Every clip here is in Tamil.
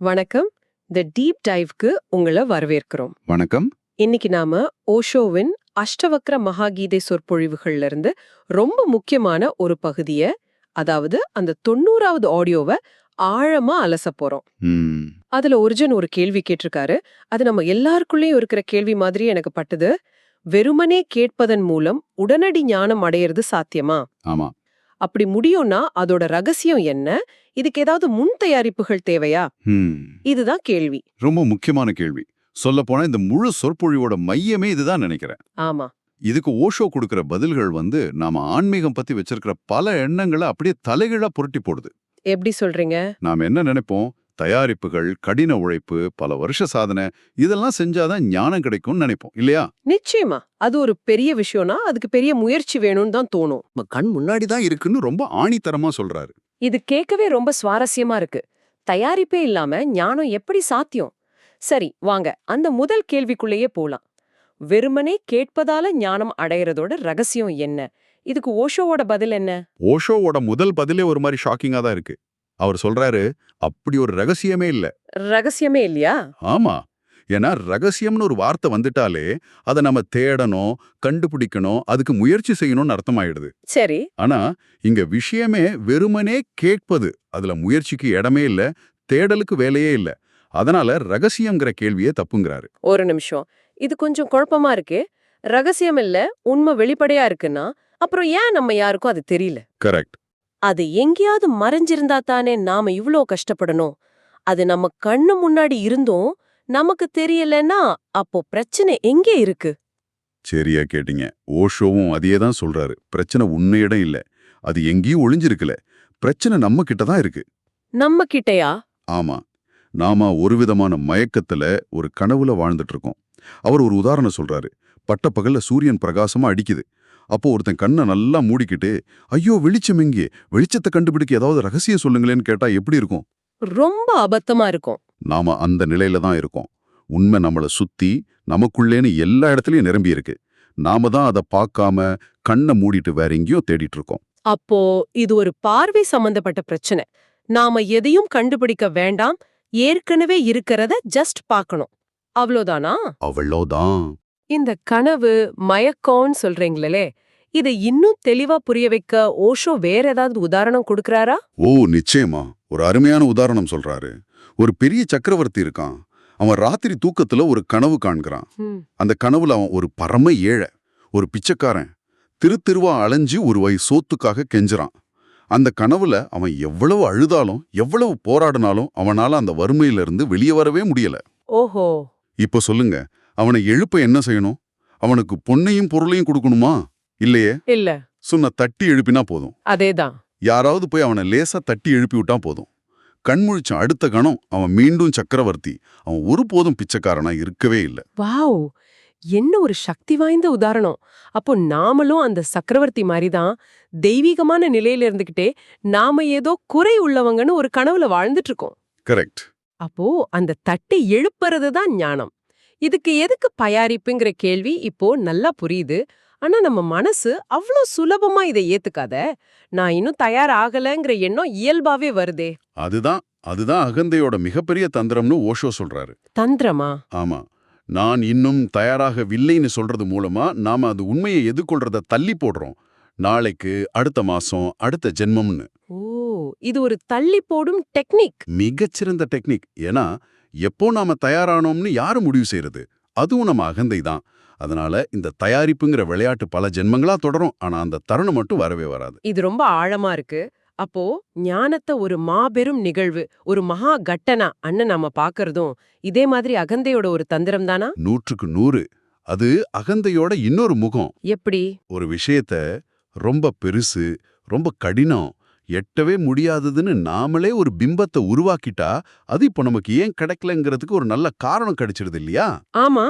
வணக்கம். த டீப் டைவ்க்கு உங்களை வரவேற்கிறோம். வணக்கம். இன்னைக்கு நாம ஓஷோவின் அஷ்டவக்ர மகாகீதை சொற்பொழிவுகள்ல இருந்து ரொம்ப முக்கியமான ஒரு பகுதிய அதாவது அந்த தொண்ணூறாவது ஆடியோவை ஆழமா அலச போறோம். அதுல ஒரிஜின் ஒரு கேள்வி கேட்டிருக்காரு. அது நம்ம எல்லாருக்குள்ளேயும் இருக்கிற கேள்வி மாதிரி எனக்கு பட்டுது. வெறுமனே கேட்பதன் மூலம் உடனடி ஞானம் அடையிறது சாத்தியமா? ஆமா. அப்படி முடியும்னா அதோட ரகசியம் என்ன? இதுக்கு ஏதாவது முன் தயாரிப்புகள் தேவையா? ம், இதுதான் கேள்வி. ரொம்ப முக்கியமான கேள்வி. சொல்லப் போனா இந்த முழு சொற்பொழிவோட மையமே இதுதான் நினைக்கிறேன். ஆமா. இதுக்கு ஓஷோ கொடுக்கிற பதில்கள் வந்து நாம ஆன்மீகம் பத்தி வச்சிருக்கிற பல எண்ணங்களை அப்படியே தலைகீழா புரட்டி போடுது. எப்படி சொல்றீங்க? நாம என்ன நினைப்போம்? தயாரிப்புகள் கடின உழைப்பு பல வருஷ சாதனை இதெல்லாம் செஞ்சாதான் ஞானம் கிடைக்கும்னு நினைப்போம் இல்லையா? நிச்சயமா. அது ஒரு பெரிய விஷயம்னா அதுக்கு பெரிய முயற்சி வேணும்னு தான் தோணும். நம்ம கண் முன்னாடி தான் இருக்குன்னு ரொம்ப ஆணித்தரமா சொல்றாரு. இது கேட்கவே ரொம்ப சுவாரஸ்யமா இருக்கு. தயாரிப்பே இல்லாம ஞானம் எப்படி சாத்தியம்? சரி வாங்க. அந்த முதல் கேள்விக்குள்ளேயே போலாம். வெறுமனே கேட்பதால ஞானம் அடையறதோட ரகசியம் என்ன? இதுக்கு ஓஷோவோட பதில் என்ன? ஓஷோவோட முதல் பதிலே ஒரு மாதிரி ஷாக்கிங்கா தான் இருக்கு. அவர் சொல்றாரு அப்படி ஒரு ரகசியமே இல்ல. ரகசியமே இல்லையா? ஆமா. ஏன்னா ரகசியம்னு ஒரு வார்த்தை வந்துட்டாலே அதை நம்ம தேடணும் கண்டுபிடிக்கணும் அதுக்கு முயற்சி செய்யணும்னு அர்த்தமாயிடுது. சரி. ஆனா இங்க விஷயமே வெறுமனே கேட்பது அதுல முயற்சிக்கு இடமே இல்ல தேடலுக்கு வேலையே இல்ல. அதனால ரகசியம்ங்கிற கேள்வியே தப்புங்கிறாரு. ஒரு நிமிஷம். இது கொஞ்சம் குழப்பமா இருக்கு. ரகசியம் இல்ல உண்மை வெளிப்படையா இருக்குன்னா அப்புறம் ஏன் நம்ம யாருக்கும் அது தெரியல? கரெக்ட். அது எங்கேயாவது மறைஞ்சிருந்தா தானே நாம இவ்ளோ கஷ்டப்படணும். அது நம்ம கண்ணு முன்னாடி இருந்தும் நமக்கு தெரியலன்னா அப்போ பிரச்சனை எங்கே இருக்கு? சரியா கேட்டீங்க. ஓஷோவும் அதையே தான் சொல்றாரு. பிரச்சனை உன்னையிடம் இல்ல. அது எங்கேயும் ஒளிஞ்சிருக்கல. பிரச்சனை நம்ம கிட்ட தான் இருக்கு. நம்ம கிட்டயா? ஆமா. நாம ஒரு விதமான மயக்கத்துல ஒரு கனவுல வாழ்ந்துட்டு இருக்கோம். அவர் ஒரு உதாரணம் சொல்றாரு. பட்டப்பகல்ல சூரியன் பிரகாசமா அடிக்குது. அப்போ ஒருத்தன் கண்ணை நல்லா மூடிக்கிட்டு ஐயோ வெளிச்சம் எங்கே? வெளிச்சத்தை கண்டுபிடிக்க ஏதாவது ரகசியம் சொல்லுங்களேன்னு கேட்டா எப்படி இருக்கும்? ரொம்ப அபத்தமா இருக்கும். நாம அந்த நிலையில தான் இருக்கோம். உண்மை நம்மள சுத்தி நமக்குள்ளேன்னு எல்லா இடத்துலயும் நிரம்பி இருக்கு. நாம தான் அதை பார்க்காம கண்ணை மூடிட்டு வேற எங்கேயோ தேடிட்டு இருக்கோம். அப்போ இது ஒரு பார்வை சம்பந்தப்பட்ட பிரச்சனை. நாம எதையும் கண்டுபிடிக்க வேண்டாம். ஏற்கனவே இருக்கிறத ஜஸ்ட் பார்க்கணும். அவ்வளோதானா? அவ்வளோதான். இந்த கனவு மயக்கம்னு சொல்றீங்களே இதை இன்னும் தெளிவா புரிய வைக்க ஓஷோ வேற ஏதாவது உதாரணம் கொடுக்கறாரா? ஓ நிச்சயமா. ஒரு அருமையான உதாரணம் சொல்றாரு. ஒரு பெரிய சக்கரவர்த்தி இருக்கான். அவன் ராத்திரி தூக்கத்துல ஒரு கனவு காண்கிறான். அந்த கனவுல அவன் ஒரு பரம ஏழை ஒரு பிச்சைக்காரன். திரு திருவா அலைஞ்சு ஒரு வை சோத்துக்காக கெஞ்சுறான். அந்த கனவுல அவன் எவ்வளவு அழுதாலும் எவ்வளவு போராடினாலும் அவனால அந்த வறுமையிலிருந்து வெளியே வரவே முடியல. ஓஹோ. இப்போ சொல்லுங்க அவனை எழுப்ப என்ன செய்யணும்? அவனுக்கு பொன்னையும் பொருளையும் கொடுக்கணுமா? இல்லையே. இல்ல. சுன்ன தட்டி எழுப்பினா போதும். அதேதான். யாராவது போய் அவனை லேசா தட்டி எழுப்பி விட்டா போதும். கண்முழிச்ச அடுத்த கணம் அவன் மீண்டும் சக்கரவர்த்தி அவன் ஒருபோதும் பிச்சைக்காரனா இருக்கவே இல்ல. வாவ்! என்ன ஒரு சக்தி வாய்ந்த உதாரணம். அப்போ நாமளும் அந்த சக்கரவர்த்தி மாதிரி தான் தெய்வீகமான நிலையில இருந்துகிட்டே நாம ஏதோ குறை உள்ளவங்கன்னு ஒரு கனவுல வாழ்ந்துட்டு இருக்கோம். கரெக்ட் அப்போ அந்த தட்டி எழுப்புறது தான் ஞானம். இதுக்கு எதுக்கு பயாரிப்புங்கிற கேள்வி இப்போ நல்லா புரியுது. ஆனா நம்ம மனசு அவ்ளோ சுலபமா இதை ஏத்துக்காத. நான் இன்னும் தயார் ஆகலங்கிற எண்ணம் இயல்பாவே வருதே. அதுதான் அதுதான் அகந்தையோட மிகப்பெரிய தந்திரம்னு ஓஷோ சொல்றாரு. தந்திரமா? ஆமா. நான் இன்னும் தயாராகவில்லைன்னு சொல்றது மூலமா நாம அது உண்மையை எதிர்கொள்றத தள்ளி போடுறோம். நாளைக்கு அடுத்த மாசம் அடுத்த ஜென்மம்னு. ஓ இது ஒரு தள்ளி போடும் டெக்னிக். மிகச்சிறந்த டெக்னிக். ஏன்னா எப்போ நாம தயாரானோம்னு யாரு முடிவு செய்யறது அதுவும் நம்ம அகந்தை தான். அதனால இந்த தயாரிப்புங்கிற விளையாட்டு பல ஜென்மங்களா தொடரும். ஆனா அந்த தருணம் மட்டும் வரவே வராது. இது ரொம்ப ஆழமா இருக்கு. அப்போ ஞானத்தை ஒரு மாபெரும் நிகழ்வு ஒரு மகா கட்டனா அண்ணன் நாம பாக்குறதும் இதே மாதிரி அகந்தையோட ஒரு தந்திரம் தானா? நூற்றுக்கு நூறு. அது அகந்தையோட இன்னொரு முகம். எப்படி? ஒரு விஷயத்த ரொம்ப பெருசு ரொம்ப கடினம் எட்டவே முடியாததுன்னு நாமளே ஒரு பிம்பத்தை உருவாக்கிட்டா அது இப்போ நமக்கு ஏன் கிடைக்கலங்கிறதுக்கு ஒரு நல்ல காரணம் கிடைச்சிடுது இல்லையா? ஆமா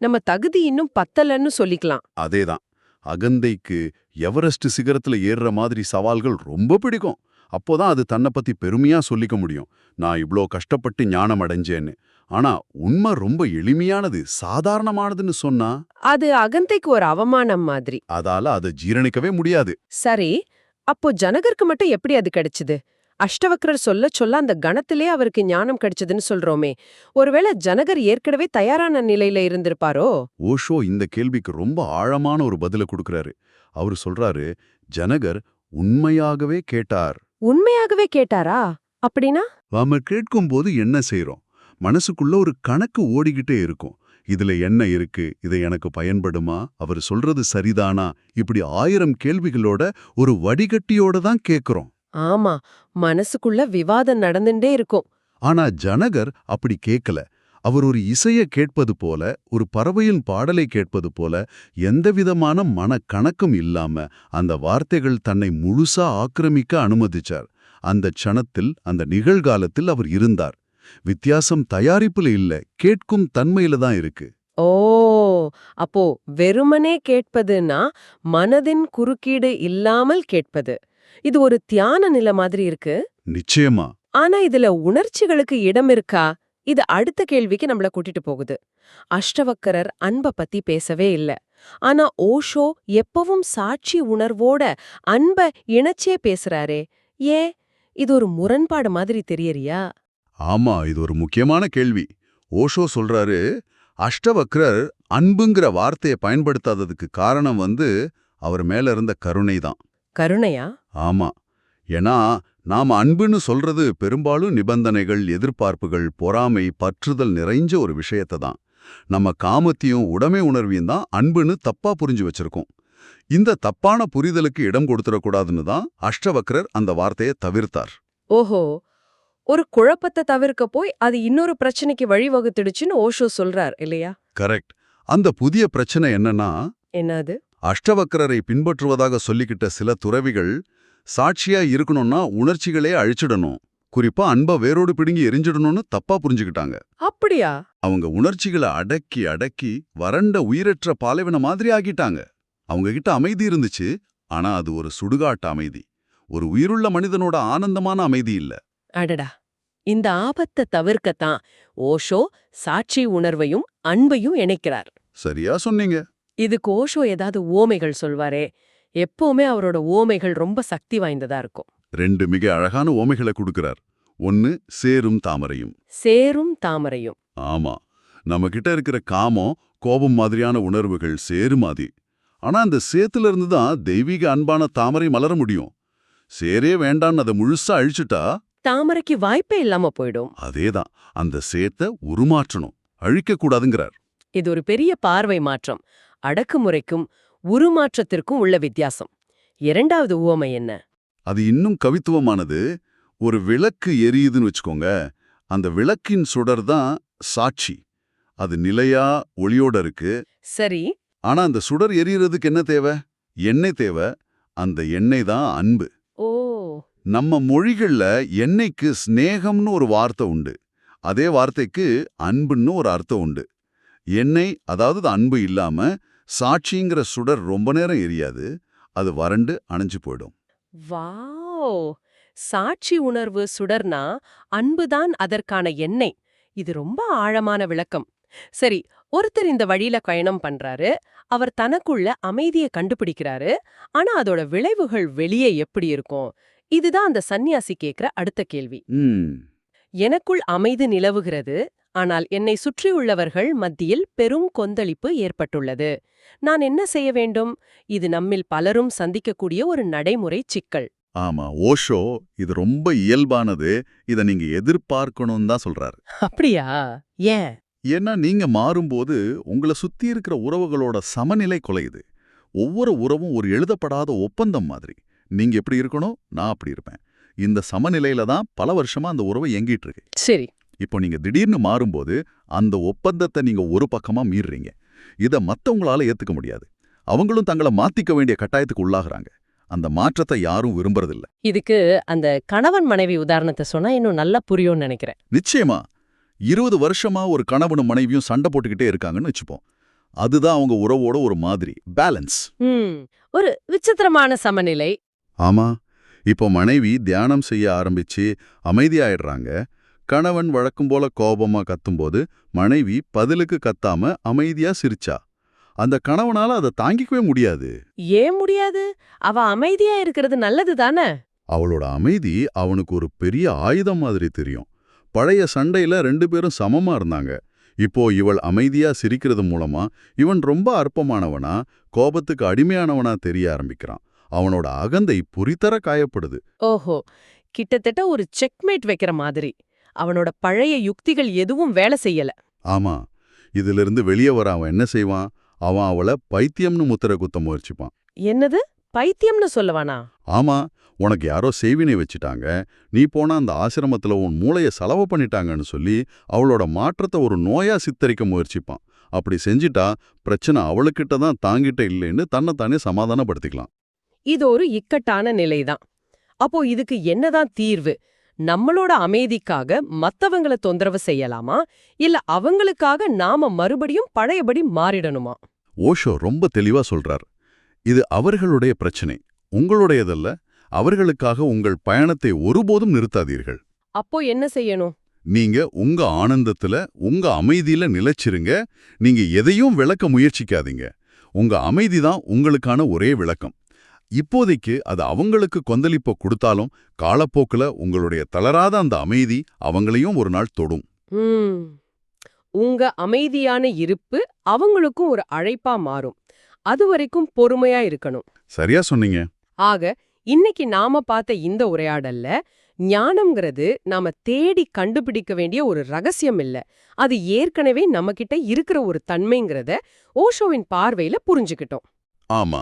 நம்ம தகுதி இன்னும் பத்தலன்னு சொல்லிக்கலாம். அதேதான். அகந்தைக்கு எவரெஸ்ட் சிகரத்துல ஏறுற மாதிரி சவால்கள் ரொம்ப பிடிக்கும். அப்போதான் அது தன்னை பத்தி பெருமையா சொல்லிக்க முடியும். நான் இவ்ளோ கஷ்டப்பட்டு ஞானம் அடைஞ்சேன்னு ஆனா உண்மை ரொம்ப எளிமையானது சாதாரணமானதுன்னு சொன்னா? அது அகந்தைக்கு ஒரு அவமானம் மாதிரி. அதால அதை ஜீரணிக்கவே முடியாது. சரி அப்போ ஜனகருக்கு மட்டும் எப்படி அது கிடைச்சது? அஷ்டவக்ரர் சொல்ல சொல்ல அந்த கணத்திலே அவருக்கு ஞானம் கிடைச்சதுன்னு சொல்றோமே. ஒருவேளை ஜனகர் ஏற்கனவே தயாரான நிலையில இருந்திருப்பாரோ? ஓஷோ இந்த கேள்விக்கு ரொம்ப ஆழமான ஒரு பதில கொடுக்கறாரு. அவர் சொல்றாரு ஜனகர் உண்மையாகவே கேட்டார். உண்மையாகவே கேட்டாரா? அப்படின்னா? நாம கேட்கும்போது என்ன செய்றோம்? மனசுக்குள்ள ஒரு கணக்கு ஓடிக்கிட்டே இருக்கும். இதுல என்ன இருக்கு? இது எனக்கு பயன்படுமா? அவர் சொல்றது சரிதானா? இப்படி ஆயிரம் கேள்விகளோட ஒரு வடிகட்டியோட தான் கேக்குறோம். ஆமா மனசுக்குள்ள விவாதம் நடந்துட்டே இருக்கும். ஆனா ஜனகர் அப்படி கேட்கல அவர் ஒரு இசைய கேட்பது போல ஒரு பறவையின் பாடலை கேட்பது போல எந்தவிதமான மனக்கணக்கும் இல்லாம அந்த வார்த்தைகள் தன்னை முழுசா ஆக்கிரமிக்க அனுமதிச்சார். அந்த க்ஷணத்தில் அந்த நிகழ்காலத்தில் அவர் இருந்தார். வித்தியாசம் தயாரிப்புல இல்ல கேட்கும் தன்மையில தான் இருக்கு. ஓ அப்போ வெறுமனே கேட்பதுன்னா மனதின் குறுக்கீடு இல்லாமல் கேட்பது. இது ஒரு தியான நிலை மாதிரி இருக்கு? நிச்சயமா. ஆனா இதுல உணர்ச்சிகளுக்கு இடம் இருக்கா? இது அடுத்த கேள்விக்கு நம்மள கூட்டிட்டு போகுது. அஷ்டவக்கரர் அன்ப பத்தி பேசவே இல்ல. ஆனா ஓஷோ எப்பவும் சாட்சி உணர்வோட அன்ப இணைச்சே பேசுறாரே. ஏன்? இது ஒரு முரண்பாடு மாதிரி தெரியறியா? ஆமா இது ஒரு முக்கியமான கேள்வி. ஓஷோ சொல்றாரு அஷ்டவக்ரர் அன்புங்கிற வார்த்தையை பயன்படுத்தாததுக்கு காரணம் வந்து அவர் மேல இருந்த கருணை தான். கருணையா? ஆமா. ஏன்னா நாம அன்புன்னு சொல்றது பெரும்பாலும் நிபந்தனைகள் எதிர்பார்ப்புகள் பொறாமை பற்றுதல் நிறைஞ்ச ஒரு விஷயத்தை தான். நம்ம காமத்தையும் உடைமை உணர்வையும் தான் அன்புன்னு தப்பா புரிஞ்சு வச்சிருக்கோம். இந்த தப்பான புரிதலுக்கு இடம் கொடுத்துடக்கூடாதுன்னு தான் அஷ்டவக்ரர் அந்த வார்த்தையை தவிர்த்தார். ஓஹோ ஒரு குழப்பத்தை தவிர்க்க போய் அது இன்னொரு பிரச்சனைக்கு வழிவகுத்துடுச்சுன்னு ஓஷோ சொல்றார் இல்லையா? கரெக்ட். அந்த புதிய பிரச்சனை என்னன்னா என்னது? அஷ்டவக்ரரை பின்பற்றுவதாக சொல்லிக்கிட்ட சில துறவிகள் சாட்சியா இருக்கணும்னா உணர்ச்சிகளே அழிச்சிடணும். குறிப்பா அன்பை வேரோடு பிடுங்கி எரிஞ்சிடணும்னு தப்பா புரிஞ்சுக்கிட்டாங்க. அப்படியா? அவங்க உணர்ச்சிகளை அடக்கி அடக்கி வறண்ட உயிரற்ற பாலைவன மாதிரி ஆக்கிட்டாங்க. அவங்க கிட்ட அமைதி இருந்துச்சு ஆனா அது ஒரு சுடுகாட்டு அமைதி. ஒரு உயிருள்ள மனிதனோட ஆனந்தமான அமைதி இல்ல. அடடா. இந்த ஆபத்தை தவிர்க்கத்தான் ஓஷோ சாட்சி உணர்வையும் அன்பையும் இணைக்கிறார். சரியா சொன்னீங்க. இதுக்கு ஓஷோ ஏதாவது ஓமைகள் சொல்வாரே. எப்பவுமே அவரோட ஓமைகள் ரொம்ப சக்தி வாய்ந்ததா இருக்கும். ரெண்டு மிக அழகான ஓமைகளை கொடுக்கிறார். ஒன்னு சேரும் தாமரையும். சேரும் தாமரையும். ஆமா. நம்ம கிட்ட இருக்கிற காமம் கோபம் மாதிரியான உணர்வுகள் சேரு மாதிரி. ஆனா அந்த சேத்துல இருந்து தான் தெய்வீக அன்பான தாமரை மலர முடியும். சேரே வேண்டான்னு அதை முழுசா அழிச்சுட்டா தாமரைக்கு வாய்ப்பே இல்லாம போயிடும். அதேதான். அந்த சேத்த உருமாற்றணும். அழிக்கக்கூடாதுங்கிறார் இது ஒரு பெரிய பார்வை மாற்றம். அடக்குமுறைக்கும் உருமாற்றத்திற்கும் உள்ள வித்தியாசம். இரண்டாவது உவமை என்ன? அது இன்னும் கவித்துவமானது. ஒரு விளக்கு எரியுதுன்னு வச்சுக்கோங்க. அந்த விளக்கின் சுடர் தான் சாட்சி. அது நிலையா ஒளியோட இருக்கு. சரி. ஆனா அந்த சுடர் எரியறதுக்கு என்ன தேவை? எண்ணெய் தேவை. அந்த எண்ணெய் தான் அன்பு. நம்ம மொழிகள்ல என்னைக்கு ஸ்நேகம்னு ஒரு வார்த்தை உண்டு அதே வார்த்தைக்கு அன்புன்னு ஒரு அர்த்தம் உண்டு. எண்ணெய் அதாவது அன்பு இல்லாம சாட்சிங்கிற சுடர் ரொம்ப நேரம் எரியாது அது வறண்டு அணைஞ்சு போயிடும். வாவ்! சாட்சி உணர்வு சுடர்னா அன்புதான் அதற்கான எண்ணெய் இது ரொம்ப ஆழமான விளக்கம். சரி ஒருத்தர் இந்த வழியில பயணம் பண்றாரு அவர் தனக்குள்ள அமைதியை கண்டுபிடிக்கிறாரு ஆனா அதோட விளைவுகள் வெளியே எப்படி இருக்கும்? இதுதான் அந்த சந்நியாசி கேக்குற அடுத்த கேள்வி. எனக்குள் அமைதி நிலவுகிறது ஆனால் என்னை சுற்றியுள்ளவர்கள் மத்தியில் பெரும் கொந்தளிப்பு ஏற்பட்டுள்ளது. நான் என்ன செய்ய வேண்டும்? இது நம்மில் பலரும் சந்திக்கக்கூடிய ஒரு நடைமுறை சிக்கல். ஆமா ஓஷோ இது ரொம்ப இயல்பானது. இத நீங்க எதிர்பார்க்கணும்னு தான் சொல்றாரு. அப்படியா? ஏன்? ஏன்னா நீங்க மாறும்போது உங்களை சுத்தி இருக்கிற உறவுகளோட சமநிலை குலையுது. ஒவ்வொரு உறவும் ஒரு எழுதப்படாத ஒப்பந்தம் மாதிரி. நீங்க எப்படி இருக்கணும் நான் அப்படி இருப்பேன். இந்த சமநிலையில தான் பல வருஷமா அந்த உறவு எங்கிட்டு இருக்கு. சரி. இப்போ நீங்க திடீர்னு மாறும்போது அந்த ஒப்பந்தத்தை நீங்க ஒரு பக்கமா மீறுறீங்க இத மத்தவங்களால ஏத்துக்க முடியாது. அவங்களும் தங்களை மாத்திக்க வேண்டிய கட்டாயத்துக்கு உள்ளாகுறாங்க. அந்த மாற்றத்தை யாரும் விரும்புறதில்ல. இதுக்கு அந்த கணவன் மனைவி உதாரணத்தை சொன்னா இன்னும் நல்லா புரியும்னு நினைக்கிறேன். நிச்சயமா. இருபது வருஷமா ஒரு கணவனும் மனைவியும் சண்டை போட்டுக்கிட்டே இருக்காங்கன்னு வச்சுப்போம். அதுதான் அவங்க உறவோட ஒரு மாதிரி பேலன்ஸ். ஒரு விசித்திரமான சமநிலை ஆமா இப்போ மனைவி தியானம் செய்ய ஆரம்பிச்சு அமைதியாயிடுறாங்க. கணவன் வழக்கம் போல கோபமா கத்தும்போது மனைவி பதிலுக்கு கத்தாம அமைதியா சிரிச்சா. அந்த கணவனால அதை தாங்கிக்கவே முடியாது. ஏன் முடியாது? அவ அமைதியா இருக்கிறது நல்லது தானே? அவளோட அமைதி அவனுக்கு ஒரு பெரிய ஆயுதம் மாதிரி தெரியும். பழைய சண்டையில ரெண்டு பேரும் சமமா இருந்தாங்க. இப்போ இவள் அமைதியா சிரிக்கிறது மூலமா இவன் ரொம்ப அற்பமானவனா கோபத்துக்கு அடிமையானவனா தெரிய ஆரம்பிக்கிறான். அவனோட அகந்தை புரித்தர காயப்படுது. ஓஹோ கிட்டத்தட்ட ஒரு செக்மேட் வைக்கிற மாதிரி. அவனோட பழைய யுக்திகள் எதுவும் வேலை செய்யல. ஆமா இதிலிருந்து வெளியே வர அவன் என்ன செய்வான்? அவன் அவளை பைத்தியம்னு முத்திர குத்த முயற்சிப்பான். என்னது? பைத்தியம்னு சொல்லவானா? ஆமா உனக்கு யாரோ செய்வினை வச்சுட்டாங்க. நீ போனா அந்த ஆசிரமத்துல உன் மூளைய செலவு பண்ணிட்டாங்கன்னு சொல்லி அவளோட மாற்றத்தை ஒரு நோயா சித்தரிக்க முயற்சிப்பான். அப்படி செஞ்சிட்டா பிரச்சனை அவளுக்கிட்ட தான் தாங்கிட்ட இல்லைன்னு தன்னைத்தானே சமாதானப்படுத்திக்கலாம். இது ஒரு இக்கட்டான நிலைதான். அப்போ இதுக்கு என்னதான் தீர்வு? நம்மளோட அமைதிக்காக மத்தவங்கள தொந்தரவு செய்யலாமா? இல்ல அவங்களுக்காக நாம மறுபடியும் பழையபடி மாறிடணுமா? ஓஷோ ரொம்ப தெளிவா சொல்றார். இது அவர்களுடைய பிரச்சனை. உங்களுடையதல்ல அவர்களுக்காக உங்கள் பயணத்தை ஒருபோதும் நிறுத்தாதீர்கள். அப்போ என்ன செய்யணும்? நீங்க உங்க ஆனந்தத்துல உங்க அமைதியில நிலைச்சிருங்க. நீங்க எதையும் விளக்க முயற்சிக்காதீங்க. உங்க அமைதி தான் உங்களுக்கான ஒரே விளக்கம். இப்போதைக்கு அது அவங்களுக்கு கொந்தளிப்ப கொடுத்தாலும் காலப்போக்குல உங்களுடைய தளராத அந்த அமைதி அவங்களையும் ஒரு நாள் தொடும். உங்க அமைதியான இருப்பு அவங்களுக்கும் ஒரு அழைப்பா மாறும். அது வரைக்கும் பொறுமையா இருக்கணும். சரியா சொன்னீங்க. ஆக இன்னைக்கு நாம பார்த்த இந்த உரையாடல்ல ஞானம்ங்கிறது நாம தேடி கண்டுபிடிக்க வேண்டிய ஒரு ரகசியம் இல்ல. அது ஏற்கனவே நம்மகிட்ட இருக்கிற ஒரு தன்மைங்கிறத ஓஷோவின் பார்வையில புரிஞ்சுக்கிட்டோம். ஆமா.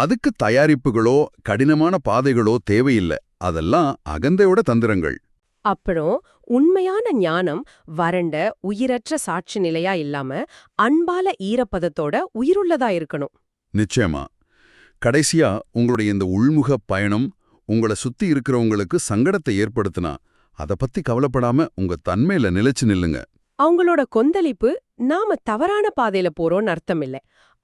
அதுக்கு தயாரிப்புகளோ கடினமான பாதைகளோ தேவையில்லை. அதெல்லாம் அகந்தையோட தந்திரங்கள். அப்புறம் உண்மையான ஞானம் வறண்ட உயிரற்ற சாட்சி நிலையா இல்லாம அன்பால ஈரப்பதத்தோட உயிருள்ளதா இருக்கணும். நிச்சயமா. கடைசியா உங்களுடைய இந்த உள்முக பயணம் உங்களை சுத்தி இருக்கிறவங்களுக்கு சங்கடத்தை ஏற்படுத்தினா அத பத்தி கவலைப்படாம உங்க தன்மையில நிலைச்சு நில்லுங்க. அவங்களோட கொந்தளிப்பு நாம தவறான பாதையில போறோம்னு அர்த்தம் இல்ல.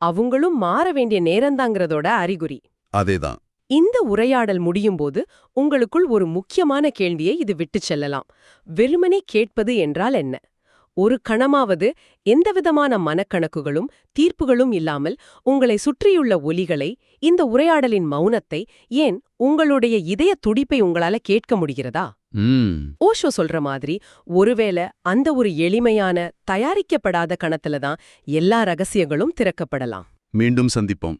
அவங்களும் மாற வேண்டிய நேரந்தாங்கிறதோட அறிகுறி. அதேதான். இந்த உரையாடல் முடியும் போது உங்களுக்குள் ஒரு முக்கியமான கேள்வியை இது விட்டுச் செல்லலாம். வெறுமனே கேட்பது என்றால் என்ன? ஒரு கணமாவது எந்தவிதமான மனக்கணக்குகளும் தீர்ப்புகளும் இல்லாமல் உங்களை சுற்றியுள்ள ஒலிகளை இந்த உரையாடலின் மௌனத்தை ஏன் உங்களுடைய இதய துடிப்பை உங்களால கேட்க முடிகிறதா? ஓஷோ சொல்ற மாதிரி ஒருவேளை அந்த ஒரு எளிமையான தயாரிக்கப்படாத கணத்துல தான் எல்லா ரகசியங்களும் திறக்கப்படலாம். மீண்டும் சந்திப்போம்.